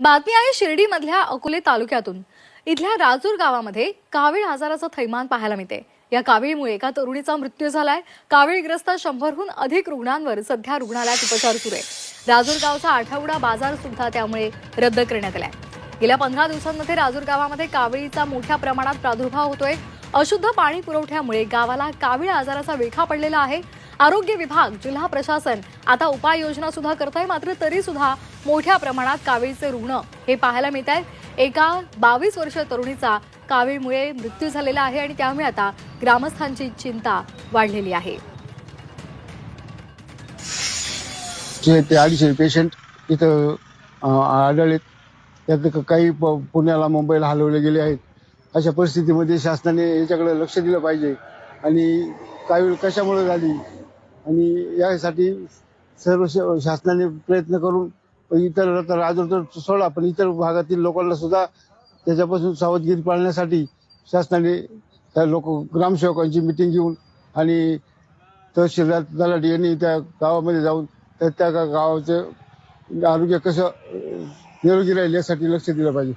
बातमी आहे शिर्डीमधल्या अकोले तालुक्यातून. इथल्या राजूर गावामध्ये कावीळ आजाराचं थैमान पाहायला मिळते. या कावीळमुळे एका तरुणीचा मृत्यू झालाय. कावीळग्रस्त शंभरहून अधिक रुग्णांवर सध्या रुग्णालयात उपचार सुरू आहे. राजूर गावचा आठवडा बाजार सुद्धा त्यामुळे रद्द करण्यात आलाय. गेल्या पंधरा दिवसांमध्ये राजूर गावामध्ये कावीळीचा मोठ्या प्रमाणात प्रादुर्भाव होतोय. अशुद्ध पाणी पुरवठ्यामुळे गावाला कावीळ आजाराचा विळखा पडलेला आहे. आरोग्य विभाग जिल्हा प्रशासन आता उपाययोजना सुद्धा करत आहे मात्र तरी सुद्धा मोठ्या प्रमाणात कावीळचे रुग्ण हे पाहायला मिळत आहेत. एका बावीस वर्ष तरुणीचा कावीळमुळे मृत्यू झालेला आहे आणि त्यामुळे आता ग्रामस्थांची चिंता वाढलेली आहे. ते अडीचशे पेशंट इथं अं, आढळलेत. त्यात काही पुण्याला मुंबईला हलवले गेले आहेत. अशा परिस्थितीमध्ये शासनाने याच्याकडे लक्ष दिलं पाहिजे. आणि काही कशामुळे झाली? आणि यासाठी सर्व श- शासनाने प्रयत्न करून इतर राजूर तर सोडा पण इतर भागातील लोकांना सुद्धा त्याच्यापासून सावधगिरी पाळण्यासाठी शासनाने त्या लोक ग्रामसेवकांची मिटिंग घेऊन आणि तहसीलदार तलाठी यांनी त्या गावामध्ये जाऊन त्या त्या गावाचं आरोग्य कसं निरोगी राहील यासाठी लक्ष दिलं पाहिजे.